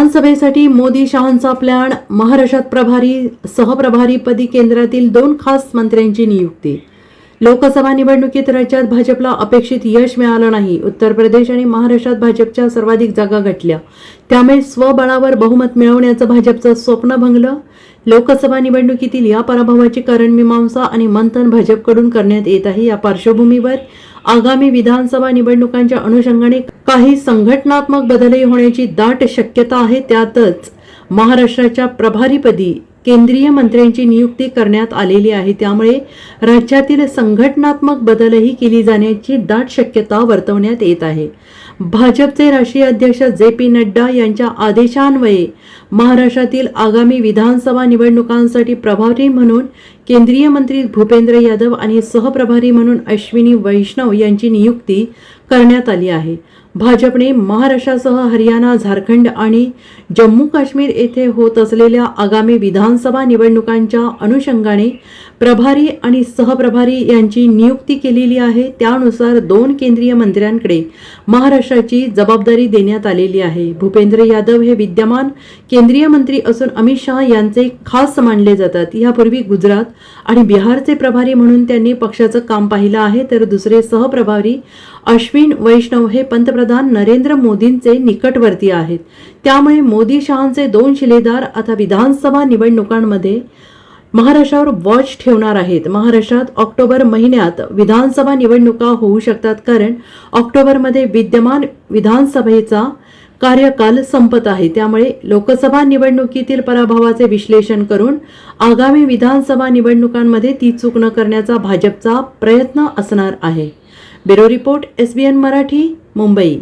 विधानसभेसाठी मोदी शहांचा प्लॅन महाराष्ट्रात प्रभारी सहप्रभारीपदी केंद्रातील दोन खास मंत्र्यांची नियुक्ती. लोकसभा निवडणुकीत राज्यात भाजपला अपेक्षित यश मिळालं नाही. उत्तर प्रदेश आणि महाराष्ट्रात भाजपच्या सर्वाधिक जागा घटल्या त्यामुळे स्वबळावर बहुमत मिळवण्याचं भाजपचं स्वप्न भंगलं. लोकसभा निवडणुकीतील या पराभवाची कारणमीमांसा आणि मंथन भाजपकडून करण्यात येत आहे या पार्श्वभूमीवर आगामी विधानसभा निवडणुकांच्या अनुषंगाने काही संघटनात्मक बदलही होण्याची दाट शक्यता आहे त्यातच महाराष्ट्राच्या प्रभारीपदी केंद्रीय मंत्र्यांची नियुक्ती करण्यात आलेली आहे. त्यामुळे राज्यातील संघटनात्मक बदलही केली जाण्याची दाट शक्यता वर्तवण्यात येत आहे. भाजपचे राष्ट्रीय अध्यक्ष जे पी नड्डा यांच्या आदेशान्वये महाराष्ट्रातील आगामी विधानसभा निवडणुकांसाठी प्रभारी म्हणून केंद्रीय मंत्री भूपेंद्र यादव आणि सहप्रभारी म्हणून अश्विनी वैष्णव यांची नियुक्ती करण्यात आली आहे. भाजपने महाराष्ट्रासह हरियाणा झारखंड आणि जम्मू काश्मीर येथे होत असलेल्या आगामी विधानसभा निवडणुकांच्या अनुषंगाने प्रभारी आणि सहप्रभारी यांची नियुक्ती केलेली आहे. त्यानुसार दोन केंद्रीय मंत्र्यांकडे महाराष्ट्राची जबाबदारी देण्यात आलेली आहे. भूपेंद्र यादव हे विद्यमान केंद्रीय मंत्री असून अमित शहा यांचे खास मानले जातात. यापूर्वी गुजरात आणि बिहारचे प्रभारी म्हणून त्यांनी पक्षाचं काम पाहिलं आहे तर दुसरे सहप्रभारी अश्विन वैष्णव हे पंतप्रधान नरेंद्र मोदींचे निकटवर्ती आहेत. त्यामुळे मोदी शहांचे दोन शिलेदार आता विधानसभा निवडणुकांमध्ये महाराष्ट्रावर वॉच ठेवणार आहेत. महाराष्ट्रात ऑक्टोबर महिन्यात विधानसभा निवडणुका होऊ शकतात. कारण ऑक्टोबरमध्ये विद्यमान विधानसभेचा कार्यकाल संपत आहे. त्यामुळे लोकसभा निवडणुकीतील पराभवाचे विश्लेषण करून आगामी विधानसभा निवडणुकांमध्ये ती चूक न करण्याचा भाजपचा प्रयत्न असणार आहे. Bureau report SBN Marathi Mumbai.